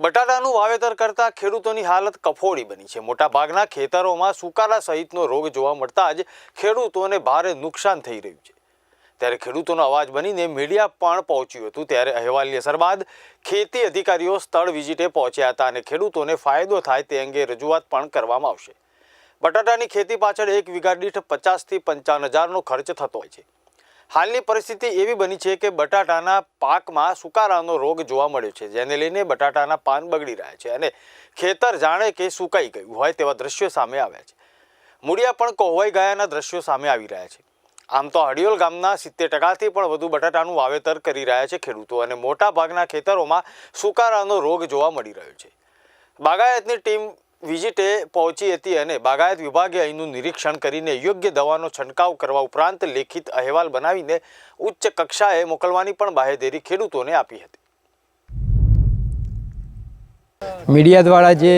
બટાટાનું વાવેતર કરતા ખેડૂતોની હાલત કફોડી બની છે. મોટાભાગના ખેતરોમાં સુકારા સહિતનો રોગ જોવા મળતા જ ખેડૂતોને ભારે નુકસાન થઈ રહ્યું છે. ત્યારે ખેડૂતોનો અવાજ બનીને મીડિયા પણ પહોંચ્યું હતું. ત્યારે અહેવાલની અસર બાદ ખેતી અધિકારીઓ સ્થળ વિઝિટે પહોંચ્યા હતા અને ખેડૂતોને ફાયદો થાય તે અંગે રજૂઆત પણ કરવામાં આવશે. બટાટાની ખેતી પાછળ એક વીઘા દીઠ પચાસથી પંચાવન હજારનો ખર્ચ થતો હોય છે. હાલની પરિસ્થિતિ એવી બની છે કે બટાટાના પાકમાં સુકારાનો રોગ જોવા મળ્યો છે, જેને લઈને બટાટાના પાન બગડી રહ્યા છે અને ખેતર જાણે કે સુકાઈ ગયું હોય તેવા દ્રશ્યો સામે આવ્યા છે. મૂળિયા પણ કોહવાઈ ગયાના દ્રશ્યો સામે આવી રહ્યા છે. આમ તો હડિયોલ ગામના સિત્તેર ટકાથી પણ વધુ બટાટાનું વાવેતર કરી રહ્યા છે ખેડૂતો અને મોટા ભાગના ખેતરોમાં સુકારાનો રોગ જોવા મળી રહ્યો છે. બાગાયતની ટીમ વિઝિટે પહોંચી હતી અને બાગાયત વિભાગે અહીંનું નિરીક્ષણ કરીને યોગ્ય દવાનો છંટકાવ કરવા ઉપરાંત લેખિત અહેવાલ બનાવીને ઉચ્ચ કક્ષાએ મોકલવાની પણ બાહેધરી ખેડૂતોને આપી હતી. મીડિયા દ્વારા જે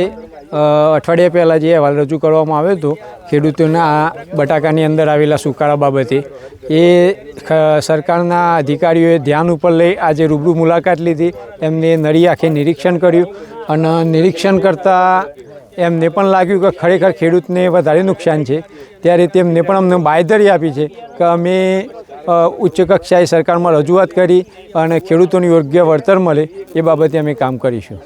અઠવાડિયા પહેલાં જે અહેવાલ રજૂ કરવામાં આવ્યો હતો, ખેડૂતોના બટાકાની અંદર આવેલા સુકાળા બાબતે, એ સરકારના અધિકારીઓએ ધ્યાન ઉપર લઈ આજે રૂબરૂ મુલાકાત લીધી. એમને નળી આંખે નિરીક્ષણ કર્યું અને નિરીક્ષણ કરતાં એમને પણ લાગ્યું કે ખરેખર ખેડૂતને વધારે નુકસાન છે. ત્યારે તેમને પણ અમને બાંયધરી આપી છે કે અમે ઉચ્ચ કક્ષાએ સરકારમાં રજૂઆત કરી અને ખેડૂતોને યોગ્ય વળતર મળે એ બાબતે અમે કામ કરીશું.